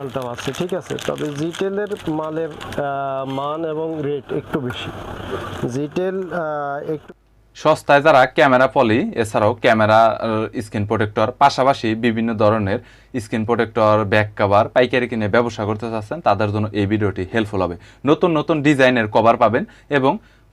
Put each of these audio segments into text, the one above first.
মালটাও আছে, ঠিক আছে? তবে জিটেলের মালের মান এবং রেট একটু বেশি। জিটেল একটু সস্তায় যারা ক্যামেরা পলি, এছাড়াও ক্যামেরা স্ক্রিন প্রোটেক্টর, পাশাপাশি বিভিন্ন ধরনের স্ক্রিন প্রোটেক্টর ব্যাক কভার পাইকারি কিনে ব্যবসা করতে চাচ্ছেন, তাদের জন্য এই ভিডিওটি হেল্পফুল হবে। নতুন নতুন ডিজাইনের কভার পাবেন এবং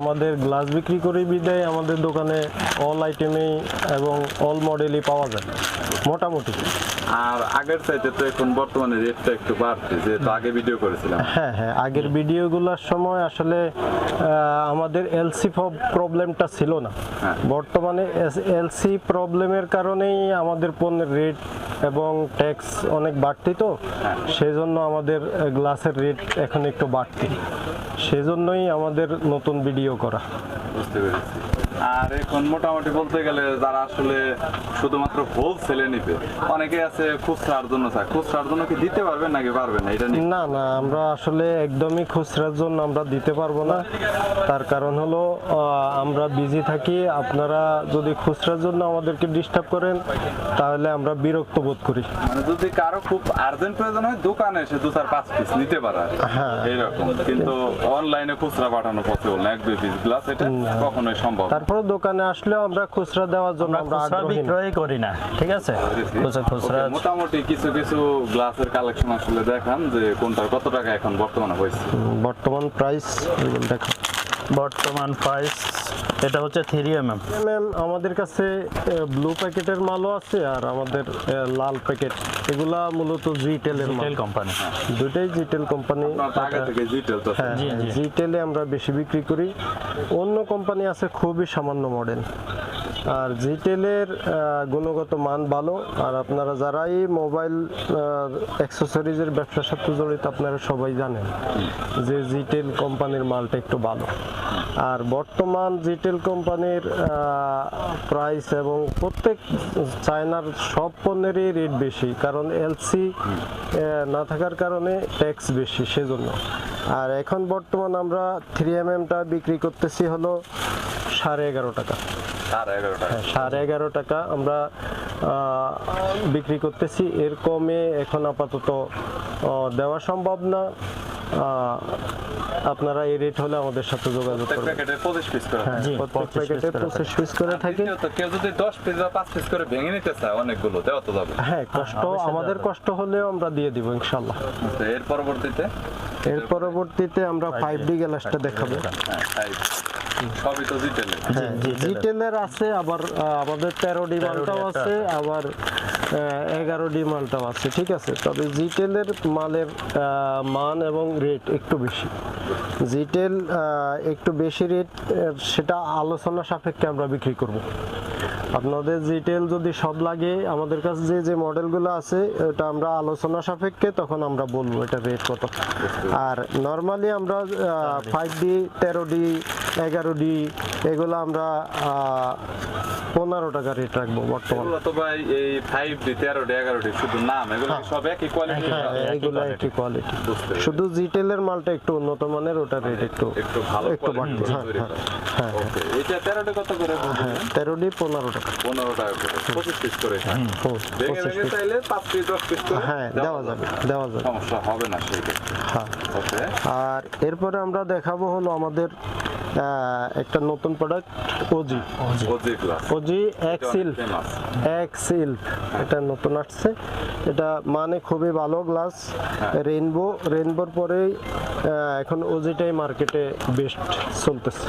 আমাদের গ্লাস বিক্রি করি বিদায়। আমাদের দোকানে অল আইটেমেই এবং অল মডেলই পাওয়া যায়। মোটামুটি। আর আগের চাইতে তো এখন বর্তমানে রেটটা একটু বাড়ছে যেহেতু আগে ভিডিও করেছিলাম। হ্যাঁ হ্যাঁ আগের ভিডিওগুলোর সময় আসলে আমাদের এলসি প্রবলেমটা ছিল না। হ্যাঁ। বর্তমানে এলসি প্রবলেমের কারণেই আমাদের পণ্যের রেট এবং ট্যাক্স অনেক বাড়তি তো। সেই জন্য আমাদের গ্লাসের রেট এখন একটু বাড়তি। সেজন্যই আমাদের নতুন ভিডিও করা। বুঝতে পেরেছি। আর এখন মোটামুটি বলতে গেলে যারা আসলে শুধুমাত্র হোলসেলে নিবে অনেকে আছে খুচরার জন্য চায়। খুচরার জন্য কি দিতে পারবেন নাকি পারবেন না? এটা না না আমরা আসলে একদমই খুচরার জন্য আমরা দিতে পারব না। তার কারণ হলো আমরা বিজি থাকি। আপনারা যদি খুচরার জন্য আমাদেরকে ডিস্টার্ব করেন তাহলে আমরা বিরক্ত বোধ করি। মানে যদি কারও খুব আর্জেন্ট প্রয়োজন হয় দোকানে এসে দু চার পাঁচ পিস নিতে পারে হ্যাঁ। এইরকম। কিন্তু অনলাইনে খুচরা পাঠানো পসিবল না এক দুই পিস গ্লাস এটা কখনোই সম্ভব। তারপরে দোকানে আসলে আমরা খুচরা দেওয়ার জন্য আমরা খুচরা। বিক্রয় করি না ঠিক আছে? খুচরা খুচরা মোটামুটি কিছু কিছু গ্লাসের কালেকশন আসলে দেখান যে কোনটার কত টাকা এখন বর্তমানে হয়েছে। বর্তমান প্রাইস দেখো। বর্তমান প্রাইস এটা হচ্ছে থ্রি এম এম ম্যাম আমাদের কাছে ব্লু প্যাকেটের মালও আছে আর আমাদের লাল প্যাকেট এগুলা মূলত জিটেলের মাল। রিটেল কোম্পানি দুটাই জিটেল কোম্পানি আপনার থেকে ডিটেল তো হ্যাঁ জি, জি। জিটেলে আমরা বেশি বিক্রি করি। অন্য কোম্পানি আছে খুবই সামান্য মডেল আর জিটেলের গুণগত মান ভালো। আর আপনারা যারাই মোবাইল অ্যাক্সেসরিজের ব্যবসার সাথে জড়িত আপনারা সবাই জানেন যে জিটেল কোম্পানির মালটা একটু ভালো। আর বর্তমান জিটেল কোম্পানির প্রাইস এবং প্রত্যেক চায়নার সব পণ্যেরই রেট বেশি কারণ এলসি না থাকার কারণে ট্যাক্স বেশি সেজন্য। আর এখন বর্তমান আমরা থ্রি এম এমটা বিক্রি করতেছি হলো সাড়ে এগারো টাকা। সাড়ে এগারো টাকা। হ্যাঁ, আমরা বিক্রি করতেছি। এর কমে এখন আপাতত দেওয়া সম্ভব না। আপনারা এই রেট হলে আমাদের সাথে যোগাযোগ করবেন। প্যাকেটে পঁচিশ পিস করে হ্যাঁ জি, প্রত্যেক 25 প্যাকেটে করে পঁচিশ পিস করে থাকে। কেউ যদি দশ পিস বা পাঁচ পিস করে ভেঙে নিতে চায় অনেকগুলো দেওয়া তো যাবে। হ্যাঁ কষ্ট আমাদের কষ্ট হলেও আমরা দিয়ে দিব ইনশাল্লাহ এর পরবর্তীতে? এর পরবর্তীতে আমরা ফাইভ ডি গ্লাসটা দেখাবো। হ্যাঁ। সবই তো হ্যাঁ জি, জিটেলের আছে আবার আমাদের তেরো ডি মালটাও আছে। আবার এগারো ডি মালটাও আছে, ঠিক আছে? তবে জিটেলের মালের মান এবং রেট একটু বেশি। জিটেল একটু বেশি রেট সেটা আলোচনা সাপেক্ষে আমরা বিক্রি করব। আপনাদের জিটেল যদি সব লাগে, আমাদের কাছে যে যে মডেলগুলো আছে, ওটা আমরা আলোচনা সাপেক্ষে তখন আমরা বলব এটা রেট কত। আর নর্মালি আমরা ফাইভ ডি তেরো ডি এগারো ডি এগুলো আমরা পনেরো টাকা রেট রাখব বর্তমানে। তো ভাই এই ফাইভ ডি তেরো ডি এগারো ডি শুধু নাম এগুলো সব একই কোয়ালিটি হ্যাঁ এগুলো একই কোয়ালিটি শুধু জিটেলের মালটা একটু উন্নত মানের ওটা রেট একটু একটু ভালো একটু বাড়তি হ্যাঁ তৈরি হ্যাঁ করা। হ্যাঁ ওকে কত করে হ্যাঁ তেরো ডি পনেরো টাকা। পনেরো টাকা করে পঁচিশ পিস করে। ভেঙে ভেঙে চাইলে পাঁচ পিস দশ পিস করে হ্যাঁ দেওয়া যাবে। দেওয়া যাবে। সমস্যা হবে না সেই হ্যাঁ। আর এরপরে আমরা দেখাবো হলো আমাদের একটা নতুন product OG OG glass OG এক্সিল famous এক্সিল এটা নতুন আসছে এটা মানে খুবই ভালো গ্লাস রেইনবো রেইনবোর পরেই এখন ওজিটাই মার্কেটে বেস্ট চলতেছে।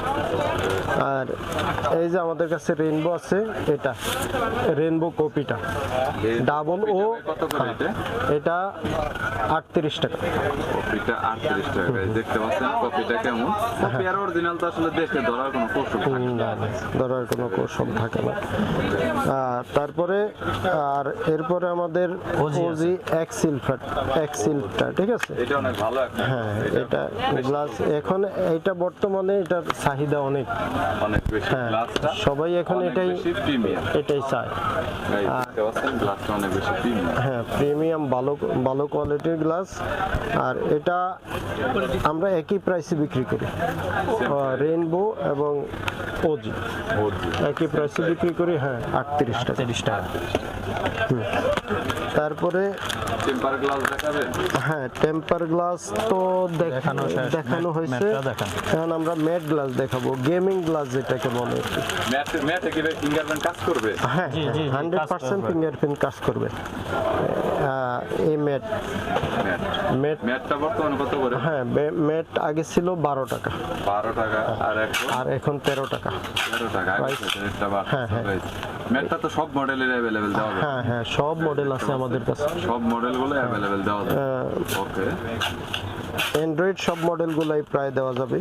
আর এই যে আমাদের কাছে রেইনবো আছে এটা রেইনবো কপিটা। ডাবল ও কত করে এটা? আটত্রিশ টাকা। কপিটা আটত্রিশ টাকা। দেখতে পাচ্ছেন কপিটা কেমন? কপি অরিজিনাল তো আসলে দেখে ধরার কোনো কৌশল থাকে না। ধরার কোনো কৌশল থাকে না। আর তারপরে আর এরপরে আমাদের Ozi আছে। ওজি এক্সিল ফ্যাট এক্সিলটা ঠিক আছে? এটা অনেক ভালো হ্যাঁ এটা গ্লাস এখন এটা বর্তমানে এটার চাহিদা অনেক। অনেক বেশি। হ্যাঁ গ্লাসটা সবাই এখন এটাই এটাই চায়। গ্লাসটা অনেক বেশি প্রিমিয়াম হ্যাঁ প্রিমিয়াম ভালো ভালো কোয়ালিটির গ্লাস আর এটা আমরা একই প্রাইসে বিক্রি করি। রেইনবো এবং ওজি একই প্রাইসে বিক্রি করি হ্যাঁ আটত্রিশ টাকা। টাকা। তারপরে টেম্পার গ্লাস দেখাবেন হ্যাঁ টেম্পার গ্লাস তো দেখানো। দেখানো হয়েছে। এখন আমরা ম্যাট গ্লাস দেখাবো গেমিং গ্লাস যেটাকে বলে। ম্যাট ম্যাটে কি ফিঙ্গারপ্রিন্ট কাজ করবে? হ্যাঁ কাজ পার্সেন্ট করবে। ফিঙ্গারপ্রিন্ট কাজ করবে। আহ, এই ম্যাট। ম্যাট। ম্যাট ম্যাটটা বর্তমানে কত করে? হ্যাঁ ম্যাট আগে ছিল বারো টাকা। বারো টাকা আর এখন? আর এখন তেরো টাকা। তেরো টাকা হ্যাঁ, হ্যাঁ। ম্যাটটা তো সব মডেলের দেওয়া যাবে। হ্যাঁ। হ্যাঁ সব মডেল আছে আমাদের কাছে। সব মডেলগুলো অ্যাভেলেবেল দেওয়া যাবে। ওকে অ্যান্ড্রয়েড সব মডেলগুলাই প্রায় দেওয়া যাবে।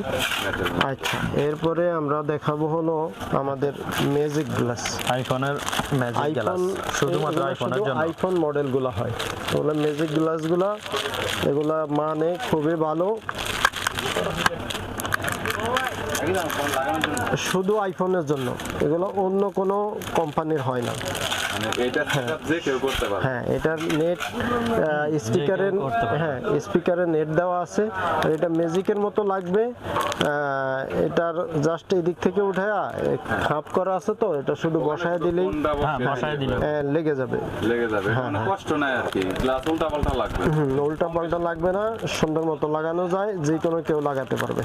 আচ্ছা এরপরে আমরা দেখাবো হলো আমাদের ম্যাজিক গ্লাস আইফোনের ম্যাজিক গ্লাস আইফোন শুধুমাত্র আইফোনের জন্য। আইফোন মডেলগুলো হয়। ওগুলো ম্যাজিক গ্লাসগুলো এগুলা মানে খুবই ভালো। শুধু আইফোনের জন্য। এগুলো অন্য কোনো কোম্পানির হয় না। মানে হ্যাঁ। এটার নেট স্পিকারের হ্যাঁ স্পিকারের নেট দেওয়া আছে। আর এটা ম্যাজিকের মতো লাগবে। এটার জাস্ট এদিক থেকে উঠে খাপ করা আছে তো এটা শুধু বসায় দিলেই। কোনটা হ্যাঁ বসিয়ে বসায় দিলে দিলে আহ, লেগে যাবে। লেগে যাবে হ্যাঁ, মানে কষ্ট নাই আর কি। গ্লাস উল্টা পাল্টা লাগবে উল্টা পাল্টা লাগবে না সুন্দর মতো লাগানো যায় যে কোনো কেউ লাগাতে পারবে।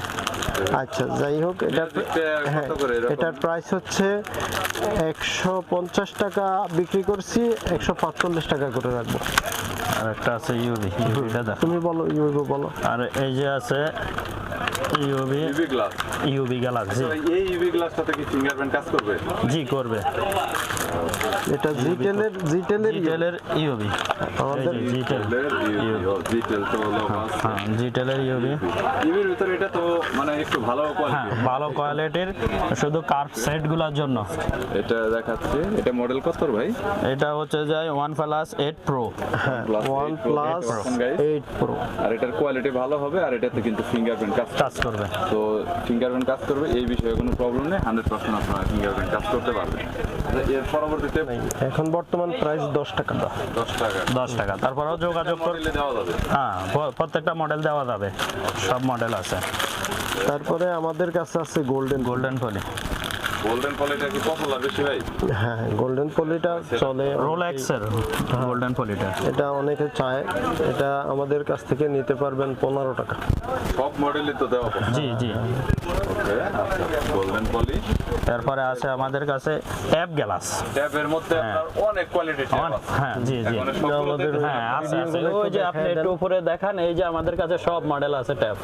আচ্ছা। যাই হোক এটা হ্যাঁ? এটার প্রাইস হচ্ছে একশো পঞ্চাশ টাকা বিক্রি করছি একশো পাঁচচল্লিশ টাকা করে রাখব। আর একটা আছে ইউবি ইউবিটা তুমি বলো ইউরি বলো। আর এই যে আছে UV UV glass UV Galaxy এই ইউভি গ্লাসটাতে কি ফিঙ্গারপ্রিন্ট কাজ করবে জি করবে এটা জিটেলের জিটেলের জিটেলের ইউবি আমাদের জিটেল ডিটেল তো হলো হ্যাঁ জিটেলের ইউবি ইউভির ভিতরে এটা তো মানে একটু ভালো হ্যাঁ কোয়ালিটি ভালো কোয়ালিটির শুধু কার্ভ সেটগুলোর জন্য এটা দেখাচ্ছে এটা মডেল কত ভাই এটা হচ্ছে যায় ওয়ান প্লাস এইট প্রো হ্যাঁ ওয়ান প্লাস এইট প্রো আর এটার কোয়ালিটি ভালো হবে আর এটাতে কিন্তু ফিঙ্গারপ্রিন্ট কাজ করবে? তো ফিঙ্গারপ্রিন্ট কাজ করবে এই বিষয়ে কোনো প্রবলেম নেই হান্ড্রেড পার্সেন্ট আপনারা ফিঙ্গারপ্রিন্ট কাজ করতে পারবেন। আচ্ছা, এর পরবর্তীতে এখন বর্তমান প্রাইস দশ টাকা। দশ টাকা। দশ টাকা তারপরেও যোগাযোগ করলে দেওয়া যাবে। হ্যাঁ প্রত্যেকটা মডেল দেওয়া যাবে। সব মডেল আছে। তারপরে আমাদের কাছে আছে গোল্ডেন গোল্ডেন ফলি গোল্ডেন পলিটা কি পপুলার বেশি ভাই? হ্যাঁ গোল্ডেন পলিটা চলে। রোলেক্সের গোল্ডেন পলিটা এটা অনেকে চায়। এটা আমাদের কাছ থেকে নিতে পারবেন পনেরো টাকা। সব মডেলই তো দেওয়া জি জি। ওকে আচ্ছা। গোল্ডেন পলি তারপরে আছে আমাদের কাছে অ্যাপ গ্লাস। ট্যাবের মধ্যে আপনার অনেক কোয়ালিটি হ্যাঁ জি জি। আমাদের হ্যাঁ আছে আছে। ওই যে আপনি একটু উপরে দেখান এই যে আমাদের কাছে সব মডেল আছে ট্যাপ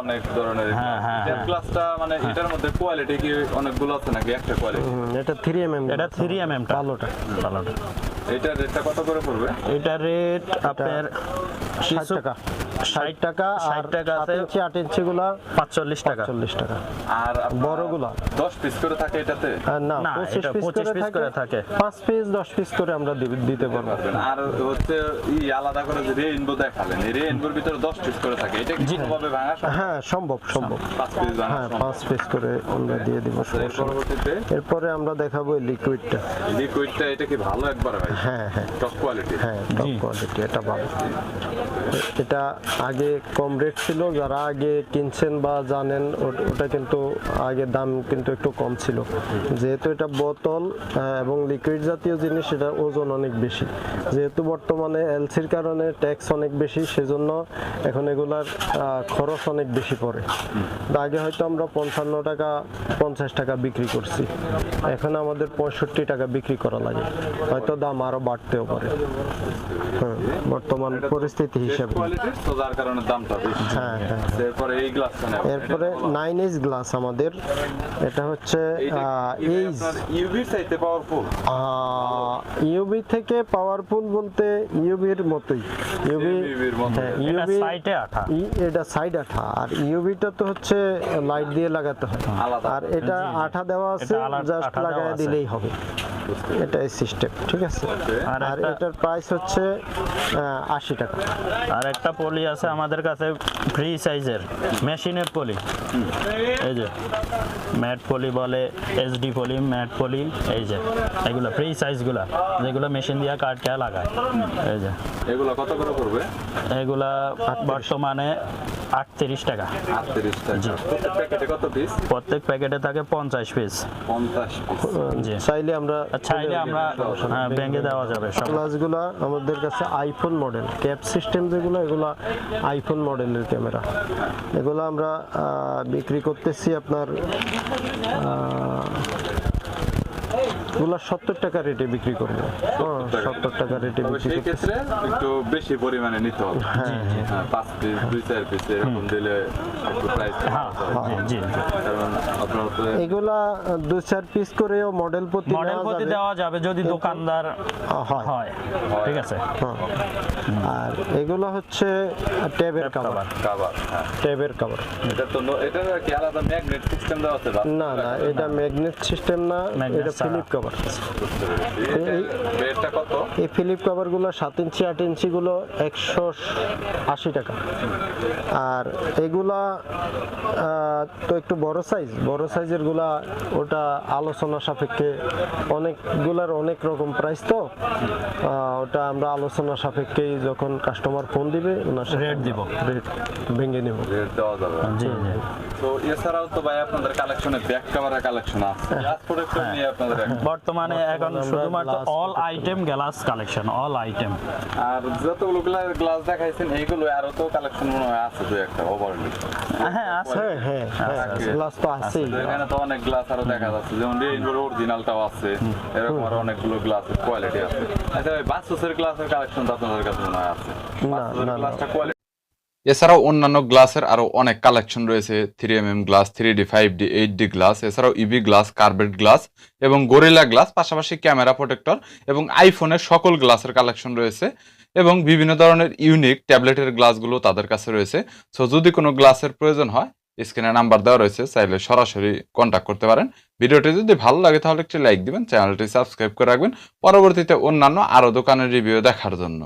অনেক ধরনের হ্যাঁ, হ্যাঁ, হ্যাঁ। মানে এটার মধ্যে কোয়ালিটি কি অনেকগুলো আছে নাকি? একটা কোয়ালিটি হুম, এটা থ্রি এম এম এটা ভালোটা। ভালোটা এটার রেটটা কত করে পড়বে? রেট আপনার টাকা। ষাট টাকা আর 60 টাকা আছে। ইঞ্চি আট ইঞ্চি গুলা পাঁচচল্লিশ টাকা। চল্লিশ টাকা। আর আপনার বড়গুলা? দশ পিস করে থাকে এটাতে? আর না না, পঁচিশ পিস করে থাকে। পাঁচ পিস দশ পিস করে আমরা দিতে পারব। আর হচ্ছে ই আলাদা করে যে রেইনবো দেখালেন এই রেইনবোর ভিতরে দশ পিস করে থাকে। এটা কি ভাবে ভাঙা হ্যাঁ সম্ভব সম্ভব। পাঁচ পিস হ্যাঁ। পাঁচ পিস করে আমরা দিয়ে দিব। পরবর্তীতে এরপরে আমরা দেখাবো লিকুইডটা লিকুইডটা এটা কি ভালো একবার ভাই? হ্যাঁ হ্যাঁ। টপ কোয়ালিটি হ্যাঁ টপ কোয়ালিটি এটা ভালো। এটা আগে কম রেট ছিল যারা আগে কিনছেন বা জানেন ওটা কিন্তু আগে দাম কিন্তু একটু কম ছিল। যেহেতু এটা বোতল এবং লিকুইড জাতীয় জিনিস এটা ওজন অনেক বেশি। যেহেতু বর্তমানে এলসির কারণে ট্যাক্স অনেক বেশি সেজন্য এখন এগুলার খরচ অনেক বেশি পড়ে। আগে হয়তো আমরা পঞ্চান্ন টাকা পঞ্চাশ টাকা বিক্রি করছি। এখন আমাদের পঁয়ষট্টি টাকা বিক্রি করা লাগে। হয়তো দাম আরও বাড়তেও পারে। হ্যাঁ, বর্তমান পরিস্থিতি হিসেবে। যার কারণে দামটা বেশি। হ্যাঁ হ্যাঁ এরপরে এই গ্লাসটা নেব এরপরে নাইন এইচ গ্লাস আমাদের। এটা হচ্ছে এইচ ইউভির চাইতে পাওয়ারফুল ইউবি থেকে পাওয়ারফুল বলতে ইউবির মতোই। ইউবি ইউভির মতো হ্যাঁ এটা ইউবি সাইটে আঠা। এটা সাইড আঠা। আর ইউবিটা তো হচ্ছে লাইট দিয়ে লাগাতে হয়। আর এটা। আঠা দেওয়া আছে জাস্ট আঠা দেওয়া লাগায় দিলেই হবে। এটা এই সিস্টেম ঠিক আছে? আর এটার প্রাইস হচ্ছে আশি টাকা। আর একটা পলি আছে আমাদের কাছে ফ্রি সাইজের মেশিনের পলি। এই যে। ম্যাট পলি বলে এসডি পলি ম্যাট পলি এই যে এগুলো ফ্রি সাইজগুলা যেগুলো মেশিন দিয়ে কাটটা লাগায় এই যে। এগুলো কত করে পড়বে? এগুলা বর্তমানে আটত্রিশ টাকা। প্রত্যেক প্যাকেটে কত পিস প্রত্যেক প্যাকেটে থাকে পঞ্চাশ পিস জি। চাইলে আমরা চাইলে আমরা হ্যাঁ ব্যাঙ্গে দেওয়া যাবে সব। গ্লাসগুলো আমাদের কাছে আইফোন মডেল ক্যাপ সিস্টেম যেগুলো এগুলো আইফোন মডেলের ক্যামেরা এগুলো আমরা বিক্রি করতেছি আপনার uh, এগুলো সত্তর টাকা রেটে বিক্রি করব। সত্তর টাকা রেটে বিক্রি সেই ক্ষেত্রে একটু বেশি পরিমাণে নিতে হবে। হ্যাঁ, পাঁচ পিস দুই চার পিস এরকম দিলে একটু প্রাইস হ্যাঁ জি জি। কারণ আপনার তো এগুলা দু চার পিস করেও মডেল প্রতি মডেল প্রতি দেওয়া যাবে যদি দোকানদার হয়। হয় ঠিক আছে। হ্যাঁ। আর এগুলো হচ্ছে ট্যাবের কাভার হ্যাঁ। ট্যাবের কাভার এটা তো এটা কি আলাদা ম্যাগনেট সিস্টেম দেওয়া আছে না না এটা ম্যাগনেট সিস্টেম না এটা। ফিলিপ কভার পেরেছি এই- রেটটা কত? এই ফিলিপ কভারগুলো সাত ইঞ্চি আট ইঞ্চিগুলো একশো আশি টাকা। আর এগুলা তো একটু বড় সাইজ বড় সাইজেরগুলা ওটা আলোচনা সাপেক্ষে অনেকগুলার অনেক রকম প্রাইস তো। ওটা আমরা আলোচনা সাপেক্ষেই যখন কাস্টমার ফোন দিবে ওনার Rate দিব। রেট ভেঙে নেব। রেট দেওয়া যাবে জি জি। তো এছাড়াও তো ভাই আপনাদের কালেকশনে ব্যাক ক্যামেরা কালেকশন আছে। গ্লাস প্রোডাক্ট নিয়ে আপনাদের এক- বর্তমানে এখন শুধুমাত্র all item glass collection all item আর যতগুলো গ্লাস দেখাইছেন এইগুলো আরও তো কালেকশন মনে হয় আছে দুই একটা ওভারলি হ্যাঁ আছে হ্যাঁ হ্যাঁ হ্যাঁ গ্লাস তো আছেই। এখানে তো অনেক গ্লাস আরও দেখা যাচ্ছে। যেমন রেইনবোর অরিজিনালটাও আছে এরকম আরও অনেকগুলো গ্লাসের কোয়ালিটি আছে। আচ্ছা ভাই বাসুসের গ্লাসের কালেকশন তো আপনাদের কাছে মনে হয় আছে। বাসুসের না, না। গ্লাসটা কোয়ালিটি এছাড়াও অন্যান্য গ্লাসের আরও অনেক কালেকশন রয়েছে three M M glass three D five D eight D glass এছাড়াও ইবি গ্লাস কার্বেট গ্লাস এবং গরিলা গ্লাস পাশাপাশি ক্যামেরা প্রোটেক্টর এবং আইফোনের সকল গ্লাসের কালেকশন রয়েছে এবং বিভিন্ন ধরনের ইউনিক ট্যাবলেটের গ্লাসগুলো তাদের কাছে রয়েছে। সো যদি কোনো গ্লাসের প্রয়োজন হয় স্ক্রিনে নাম্বার দেওয়া রয়েছে, চাইলে সরাসরি কন্ট্যাক্ট করতে পারেন। ভিডিওটি যদি ভালো লাগে, তাহলে একটি লাইক দিবেন চ্যানেলটি সাবস্ক্রাইব করে রাখবেন। পরবর্তীতে অন্যান্য আরও দোকানের রিভিউ দেখার জন্য।